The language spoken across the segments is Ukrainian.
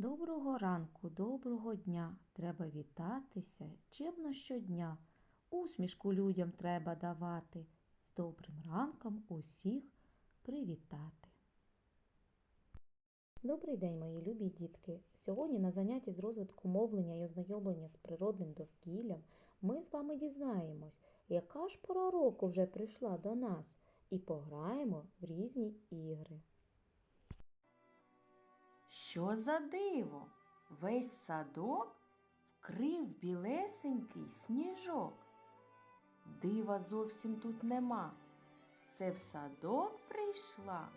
Доброго ранку, доброго дня. Треба вітатися чемно щодня. Усмішку людям треба давати. З добрим ранком усіх привітати. Добрий день, мої любі дітки. Сьогодні на занятті з розвитку мовлення і ознайомлення з природним довкіллям ми з вами дізнаємось, яка ж пора року вже прийшла до нас, і пограємо в різні ігри. Що за диво? Весь садок вкрив білесенький сніжок. Дива зовсім тут нема. Це в садок прийшла.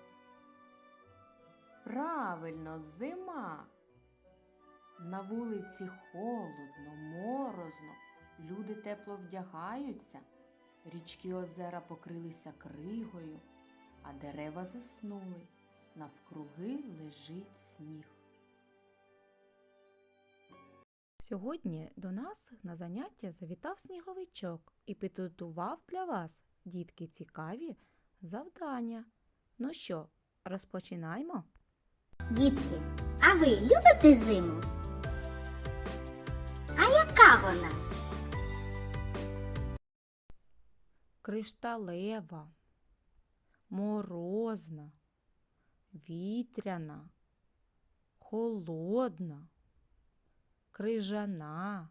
Правильно, зима. На вулиці холодно, морозно, люди тепло вдягаються, річки озера покрилися кригою, а дерева заснули навкруги лежить сніг. Сьогодні до нас на заняття завітав сніговичок і підготував для вас, дітки, цікаві завдання. Ну що, розпочинаємо? Дітки, а ви любите зиму? А яка вона? Кришталева, морозна, вітряна, холодна, крижана,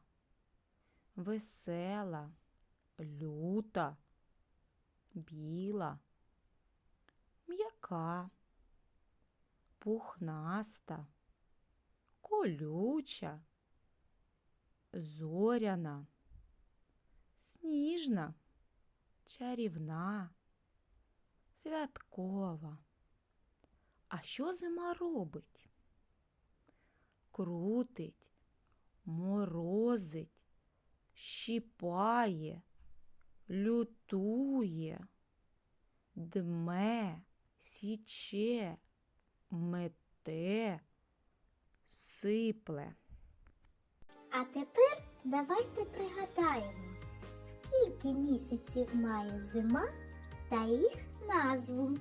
весела, люта, біла, м'яка, пухнаста, колюча, зоряна, сніжна, чарівна, святкова. А що зима робить? Крутить, морозить, щіпає, лютує, дме, січе, мете, сипле. А тепер давайте пригадаємо, скільки місяців має зима та їх назву.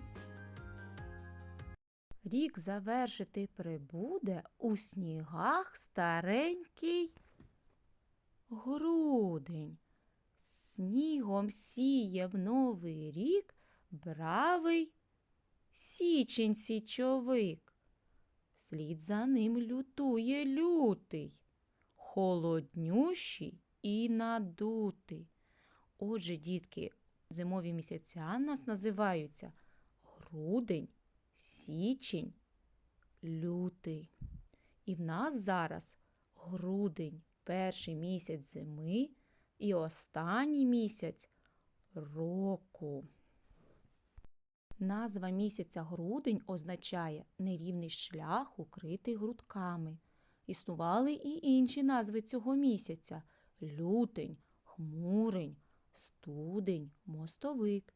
Рік завершити прибуде у снігах старенький грудень. Снігом сіє в новий рік бравий січень січовик. Слід за ним лютує лютий, холоднющий і надутий. Отже, дітки, зимові місяця нас називаються грудень, січень, лютий. І в нас зараз грудень, перший місяць зими і останній місяць року. Назва місяця грудень означає нерівний шлях, укритий грудками. Існували і інші назви цього місяця лютень, хмурень, студень, мостовик.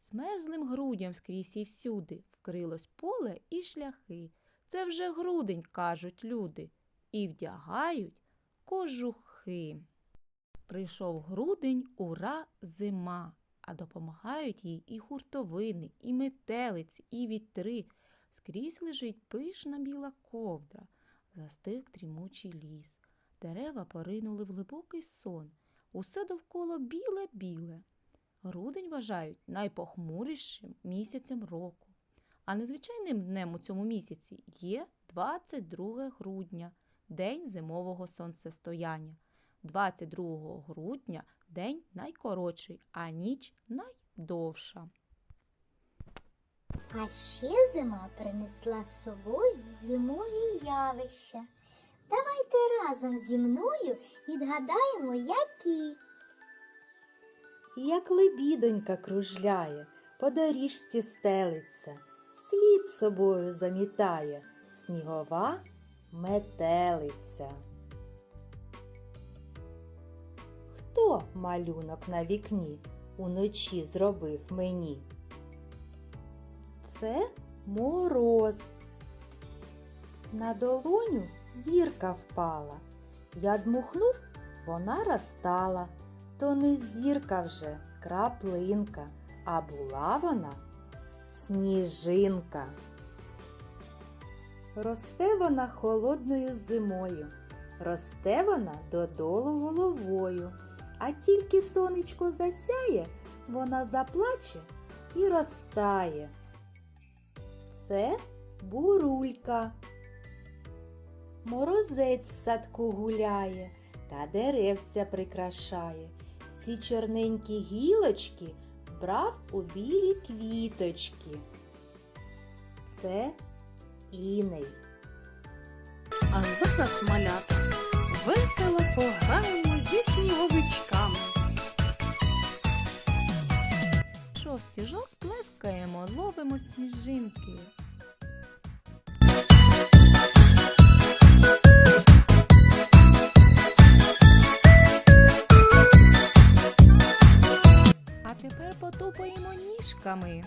Змерзлим грудям скрізь і всюди вкрилось поле і шляхи. Це вже грудень, кажуть люди, і вдягають кожухи. Прийшов грудень, ура, зима, а допомагають їй і хуртовини, і метелиці, і вітри. Скрізь лежить пишна біла ковдра, застиг дрімучий ліс. Дерева поринули в глибокий сон. Усе довкола біле-біле. Грудень вважають найпохмурішим місяцем року. А незвичайним днем у цьому місяці є 22 грудня, день зимового сонцестояння. 22 грудня день найкоротший, а ніч найдовша. А ще зима принесла з собою зимові явища. Давайте разом зі мною відгадаємо, які. Як лебідонька кружляє, по доріжці стелиться, слід собою замітає, снігова метелиця. Хто малюнок на вікні уночі зробив мені? Це мороз. На долоню зірка впала. Я дмухнув, вона розтала. То не зірка вже, краплинка, а була вона сніжинка. Росте вона холодною зимою, росте вона додолу головою, а тільки сонечко засяє, вона заплаче і розтає. Це бурулька. Морозець в садку гуляє та деревця прикрашає. Всі чорненькі гілочки вбрав у білі квіточки. Це іней. А зараз, малята, весело пограємо зі сніговичками. Шов стіжок, плескаємо, ловимо сніжинки. Тепер потупаємо ніжками.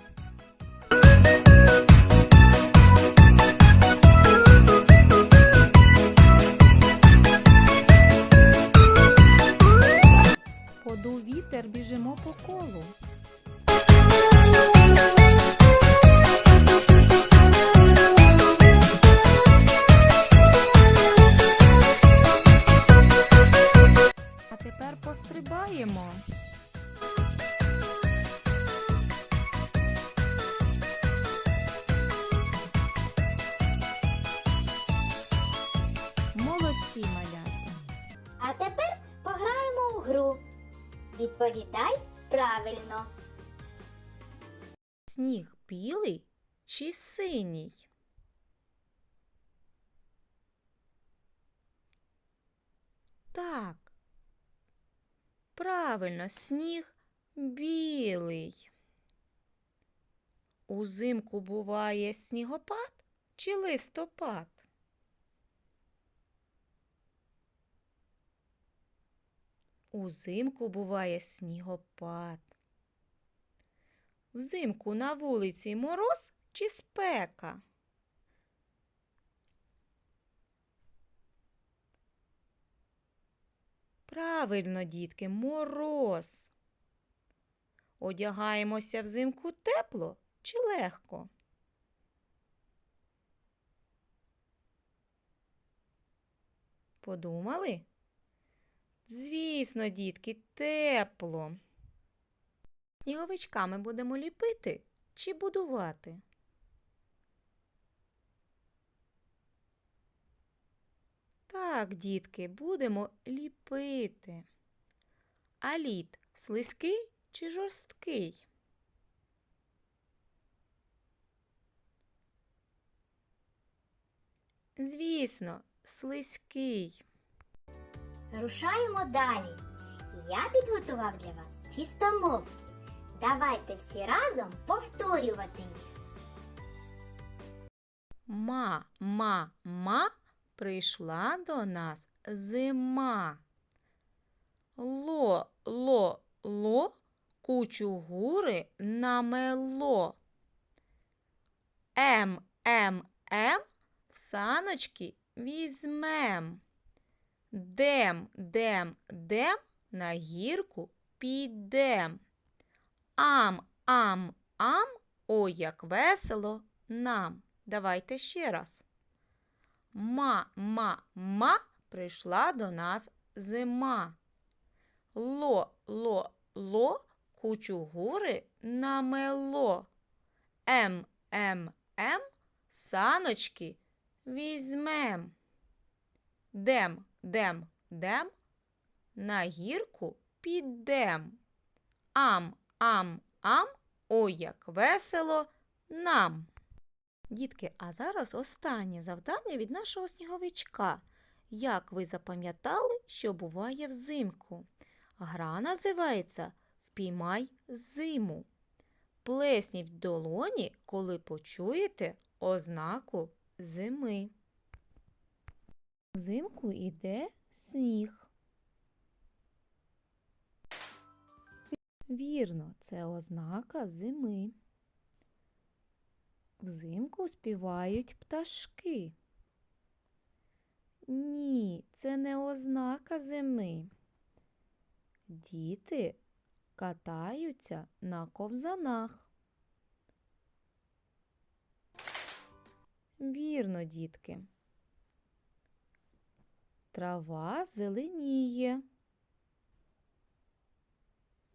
Відповідай правильно. Сніг білий чи синій? Так. Правильно, сніг білий. Узимку буває снігопад чи листопад? Узимку буває снігопад. Взимку на вулиці мороз чи спека? Правильно, дітки, мороз. Одягаємося взимку тепло чи легко? Подумали? Звісно, дітки, тепло. Сніговичками будемо ліпити чи будувати? Так, дітки, будемо ліпити. А лід слизький чи жорсткий? Звісно, слизький. Рушаємо далі. Я підготував для вас чистомовки. Давайте всі разом повторювати їх. Ма, ма, ма, прийшла до нас зима. Ло, ло, ло, кучу гури намело. Ем, ем, ем, саночки візьмем. Дем, дем, дем, на гірку підем. Ам, ам, ам, ой, як весело нам. Давайте ще раз. Ма, ма, ма, прийшла до нас зима. Ло, ло, ло, кучу гури намело. Ем, ем, ем, саночки візьмем. Дем, дем, дем, на гірку підем. Ам, ам, ам, ой, як весело нам. Дітки, а зараз останнє завдання від нашого сніговичка. Як ви запам'ятали, що буває взимку? Гра називається Впіймай зиму. Плесніть в долоні, коли почуєте ознаку зими. Взимку йде сніг. Вірно, це ознака зими. Взимку співають пташки. Ні, це не ознака зими. Діти катаються на ковзанах. Вірно, дітки. Трава зеленіє.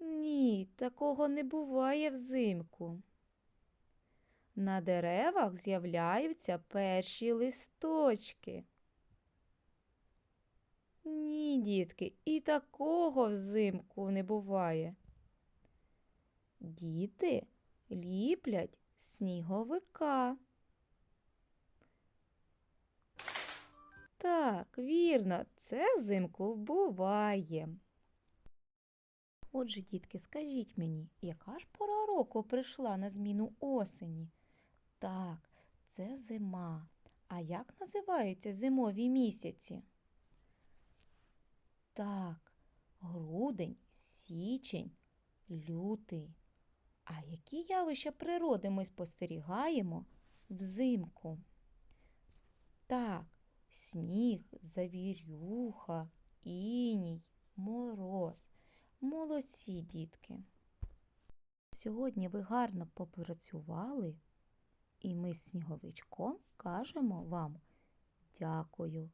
Ні, такого не буває взимку. На деревах з'являються перші листочки. Ні, дітки, і такого взимку не буває. Діти ліплять сніговика. Так, вірно, це взимку буває. Отже, дітки, скажіть мені, яка ж пора року прийшла на зміну осені? Так, це зима. А як називаються зимові місяці? Так, грудень, січень, лютий. А які явища природи ми спостерігаємо взимку? Так, сніг, завірюха, іній, мороз. Молодці, дітки. Сьогодні ви гарно попрацювали, і ми з сніговичком кажемо вам дякую.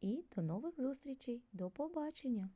І до нових зустрічей. До побачення!